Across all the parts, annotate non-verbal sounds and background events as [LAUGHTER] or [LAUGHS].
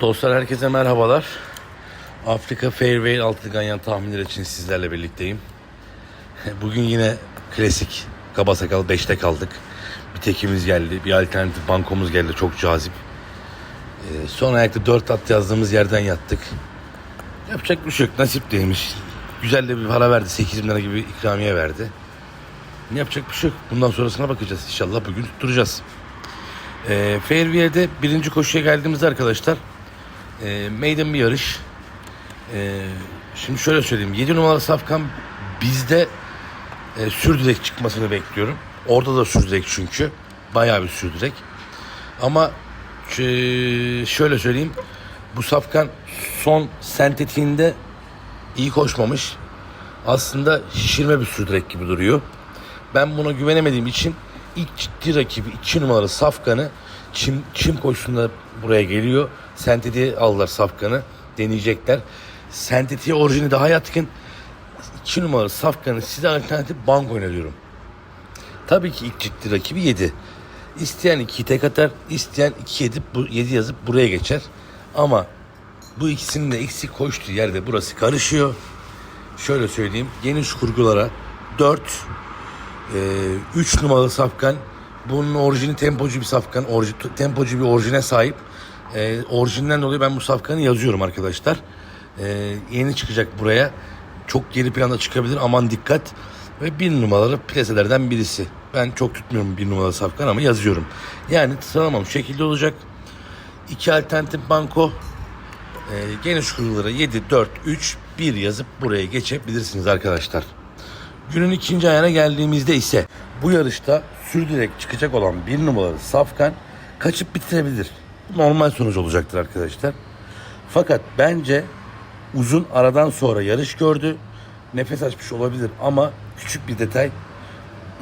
Dostlar herkese merhabalar. Afrika Fairway altı ganyan tahminleri için sizlerle birlikteyim. [LAUGHS] Bugün yine klasik kaba sakal 5'te kaldık. Bir tekimiz geldi, bir alternatif bankomuz geldi çok cazip. Ee, son ayakta 4 at yazdığımız yerden yattık. Yapacak bir şey yok, nasip değilmiş. Güzel de bir para verdi, 8 bin lira gibi ikramiye verdi. Ne yapacak bir şey yok. Bundan sonrasına bakacağız. İnşallah bugün tutturacağız. E, Fairview'de birinci koşuya geldiğimizde arkadaşlar e, maiden bir yarış. E, şimdi şöyle söyleyeyim. 7 numaralı Safkan bizde e, sürdürek çıkmasını bekliyorum. Orada da sürdürek çünkü. Bayağı bir sürdürek. Ama ş- şöyle söyleyeyim. Bu Safkan son sentetiğinde iyi koşmamış. Aslında şişirme bir sürdürek gibi duruyor. Ben buna güvenemediğim için ilk ciddi rakibi 2 numaralı Safkan'ı çim, çim koşusunda buraya geliyor. Sentetiğe aldılar Safkan'ı. Deneyecekler. Sentetiğe orijini daha yatkın. 2 numaralı Safkan'ı size alternatif bank öneriyorum. Tabii ki ilk ciddi rakibi 7. İsteyen 2'yi tek atar, isteyen 2 edip bu 7 yazıp buraya geçer. Ama bu ikisinin de eksik koştuğu yerde burası karışıyor. Şöyle söyleyeyim. Geniş kurgulara 4 3 numaralı safkan. Bunun orijini tempocu bir safkan. Orji, tempocu bir orijine sahip. E, orijinden dolayı ben bu safkanı yazıyorum arkadaşlar. E, yeni çıkacak buraya. Çok geri planda çıkabilir. Aman dikkat. Ve bir numaralı plaselerden birisi. Ben çok tutmuyorum bir numaralı safkan ama yazıyorum. Yani sıralamam şekilde olacak. İki alternatif banko. E, geniş kurgulara 7, 4, 3, 1 yazıp buraya geçebilirsiniz arkadaşlar. Günün ikinci ayağına geldiğimizde ise bu yarışta sürdürerek çıkacak olan bir numaralı Safkan kaçıp bitirebilir. Normal sonuç olacaktır arkadaşlar. Fakat bence uzun aradan sonra yarış gördü. Nefes açmış olabilir ama küçük bir detay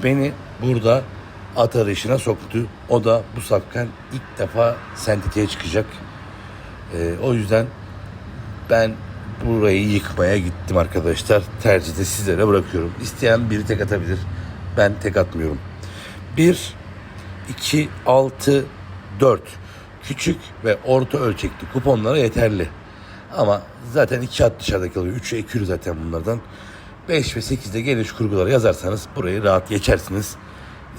beni burada at arayışına soktu. O da bu Safkan ilk defa sentetiğe çıkacak. Ee, o yüzden ben burayı yıkmaya gittim arkadaşlar. Tercihi de sizlere bırakıyorum. İsteyen biri tek atabilir. Ben tek atmıyorum. 1, 2, 6, 4 küçük ve orta ölçekli kuponlara yeterli. Ama zaten 2 at dışarıda kalıyor. 3'e ekürü zaten bunlardan. 5 ve 8'de geniş kurgulara yazarsanız burayı rahat geçersiniz.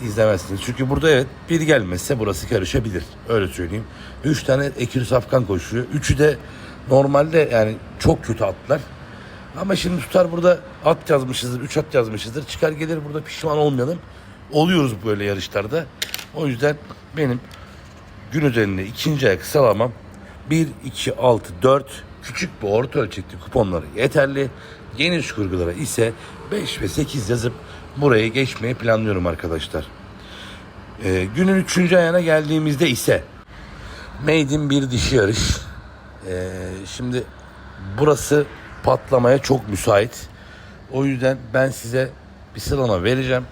İzlemezsiniz. Çünkü burada evet bir gelmezse burası karışabilir. Öyle söyleyeyim. 3 tane ekürü safkan koşuyor. Üçü de normalde yani çok kötü atlar. Ama şimdi tutar burada at yazmışızdır, 3 at yazmışızdır. Çıkar gelir burada pişman olmayalım. Oluyoruz böyle yarışlarda. O yüzden benim gün üzerinde ikinci ayak sıralamam 1, 2, 6, 4 küçük bir orta ölçekli kuponları yeterli. Geniş kurgulara ise 5 ve 8 yazıp buraya geçmeyi planlıyorum arkadaşlar. Ee, günün üçüncü ayağına geldiğimizde ise Made in bir dişi yarış. Ee, şimdi burası patlamaya çok müsait. O yüzden ben size bir sıralama vereceğim.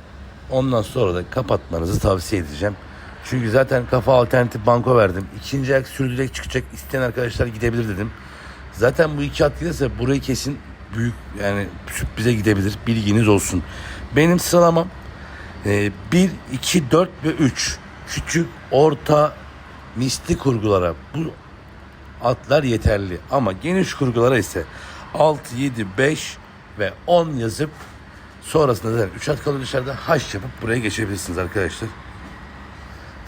Ondan sonra da kapatmanızı tavsiye edeceğim. Çünkü zaten kafa alternatif banko verdim. İkinci ayak sürdürerek çıkacak isteyen arkadaşlar gidebilir dedim. Zaten bu iki at giderse burayı kesin büyük yani sürprize gidebilir. Bilginiz olsun. Benim sıralamam 1, 2, 4 ve 3. Küçük, orta, misli kurgulara bu atlar yeterli. Ama geniş kurgulara ise 6, 7, 5 ve 10 yazıp sonrasında da 3 at kalıyor dışarıda haş yapıp buraya geçebilirsiniz arkadaşlar.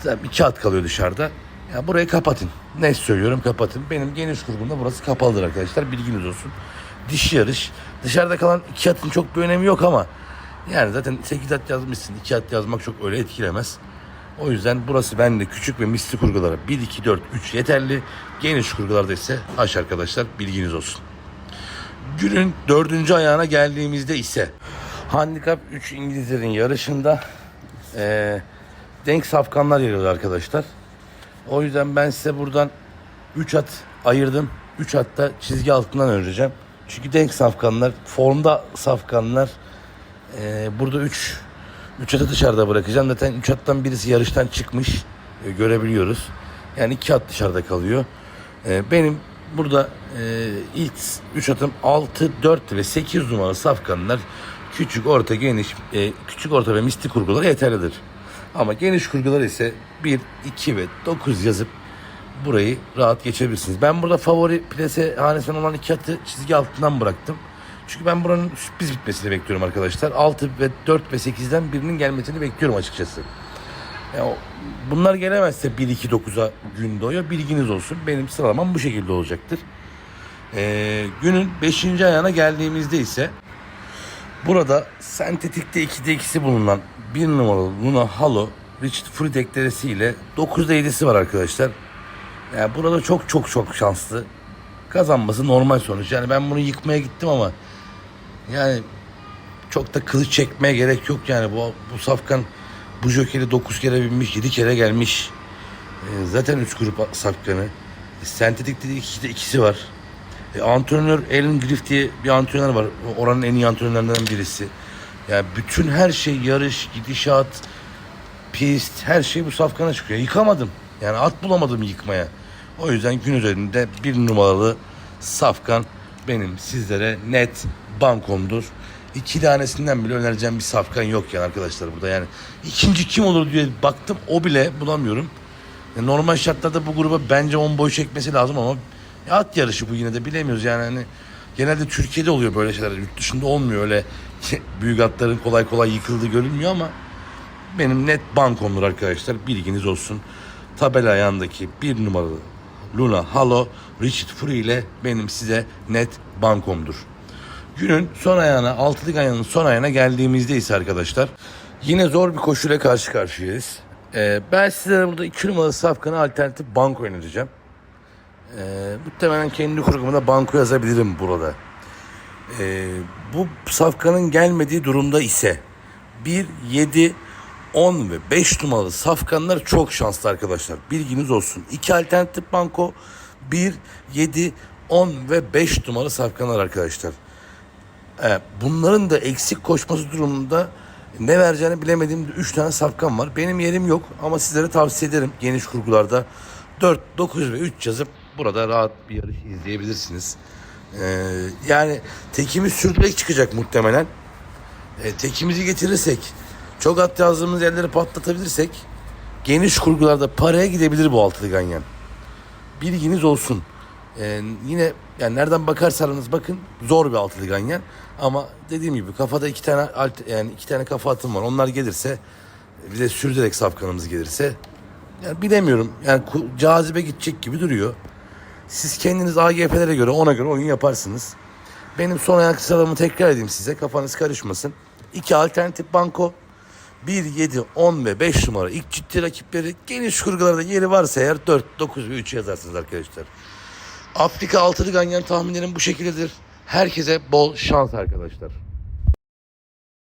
Zaten 2 at kalıyor dışarıda. Ya burayı kapatın. Ne söylüyorum kapatın. Benim geniş kurgumda burası kapalıdır arkadaşlar. Bilginiz olsun. Dişi yarış. Dışarıda kalan 2 atın çok bir önemi yok ama yani zaten 8 at yazmışsın. 2 at yazmak çok öyle etkilemez. O yüzden burası bende küçük ve misli kurgulara 1, 2, 4, 3 yeterli. Geniş kurgularda ise haş arkadaşlar bilginiz olsun. Günün dördüncü ayağına geldiğimizde ise Handikap 3 İngilizlerin yarışında eee, denk safkanlar yer alıyor arkadaşlar. O yüzden ben size buradan 3 at ayırdım. 3 hatta çizgi altından önereceğim. Çünkü denk safkanlar, formda safkanlar ee, burada 3 3 atı dışarıda bırakacağım. Zaten 3 attan birisi yarıştan çıkmış. Ee, görebiliyoruz. Yani 2 at dışarıda kalıyor. Ee, benim burada e, ilk 3 atım 6, 4 ve 8 numaralı safkanlar küçük, orta, geniş, e, küçük, orta ve misli kurgulara yeterlidir. Ama geniş kurgular ise 1, 2 ve 9 yazıp burayı rahat geçebilirsiniz. Ben burada favori plase hanesinden olan iki atı çizgi altından bıraktım. Çünkü ben buranın sürpriz bitmesini bekliyorum arkadaşlar. 6 ve 4 ve 8'den birinin gelmesini bekliyorum açıkçası. Ya o- bunlar gelemezse 1-2-9'a gün doğuyor. Bilginiz olsun. Benim sıralamam bu şekilde olacaktır. Ee, günün 5. ayağına geldiğimizde ise burada sentetikte 2'de 2'si bulunan 1 numaralı Luna Halo Richard Fruit deklaresi ile 9'da 7'si var arkadaşlar. Yani burada çok çok çok şanslı. Kazanması normal sonuç. Yani ben bunu yıkmaya gittim ama yani çok da kılıç çekmeye gerek yok yani. Bu, bu safkan bu jokeri 9 kere binmiş, 7 kere gelmiş. Ee, zaten 3 grup safkanı. E, sentetikte de 2'de ikisi var. E, antrenör Alan Griff diye bir antrenör var. Oranın en iyi antrenörlerinden birisi. Yani bütün her şey yarış, gidişat, pist, her şey bu safkana çıkıyor. Yıkamadım. Yani at bulamadım yıkmaya. O yüzden gün üzerinde bir numaralı safkan benim sizlere net bankomdur. İki tanesinden bile önereceğim bir safkan yok yani arkadaşlar burada. Yani ikinci kim olur diye baktım o bile bulamıyorum. Ya normal şartlarda bu gruba bence 10 boy çekmesi lazım ama at yarışı bu yine de bilemiyoruz yani hani genelde Türkiye'de oluyor böyle şeyler yurt dışında olmuyor öyle [LAUGHS] büyük atların kolay kolay yıkıldığı görülmüyor ama benim net bankomdur arkadaşlar bilginiz olsun tabela ayağındaki bir numaralı Luna Halo Richard Free ile benim size net bankomdur. Günün son ayağına, altılık ayağının son ayağına geldiğimizde ise arkadaşlar yine zor bir koşuyla karşı karşıyayız. Ee, ben sizlere burada 2 numaralı safkanı alternatif banko önereceğim. Ee, muhtemelen kendi kurgumda banko yazabilirim burada. Ee, bu safkanın gelmediği durumda ise 1, 7, 10 ve 5 numaralı safkanlar çok şanslı arkadaşlar. Bilginiz olsun. İki alternatif banko 1, 7, 10 ve 5 numaralı safkanlar arkadaşlar. Ee, bunların da eksik koşması durumunda ne vereceğini bilemediğim 3 tane safkan var. Benim yerim yok ama sizlere tavsiye ederim geniş kurgularda 4, 9 ve 3 yazıp burada rahat bir yarış izleyebilirsiniz. Ee, yani tekimiz sürdürek çıkacak muhtemelen. E, tekimizi getirirsek, çok at yazdığımız yerleri patlatabilirsek geniş kurgularda paraya gidebilir bu altılı ganyan. Bilginiz olsun. E, yine yani nereden bakarsanız bakın zor bir altılı ganyan. Ama dediğim gibi kafada iki tane alt, yani iki tane kafa atım var. Onlar gelirse bir de sürdürek safkanımız gelirse yani bilemiyorum. Yani cazibe gidecek gibi duruyor. Siz kendiniz AGF'lere göre ona göre oyun yaparsınız. Benim son ayak sıralamamı tekrar edeyim size. Kafanız karışmasın. İki alternatif banko. 1, 7, 10 ve 5 numara ilk ciddi rakipleri geniş kurgularda yeri varsa eğer 4, 9 ve 3 yazarsınız arkadaşlar. Afrika altılı ganyan tahminlerim bu şekildedir. Herkese bol şans arkadaşlar.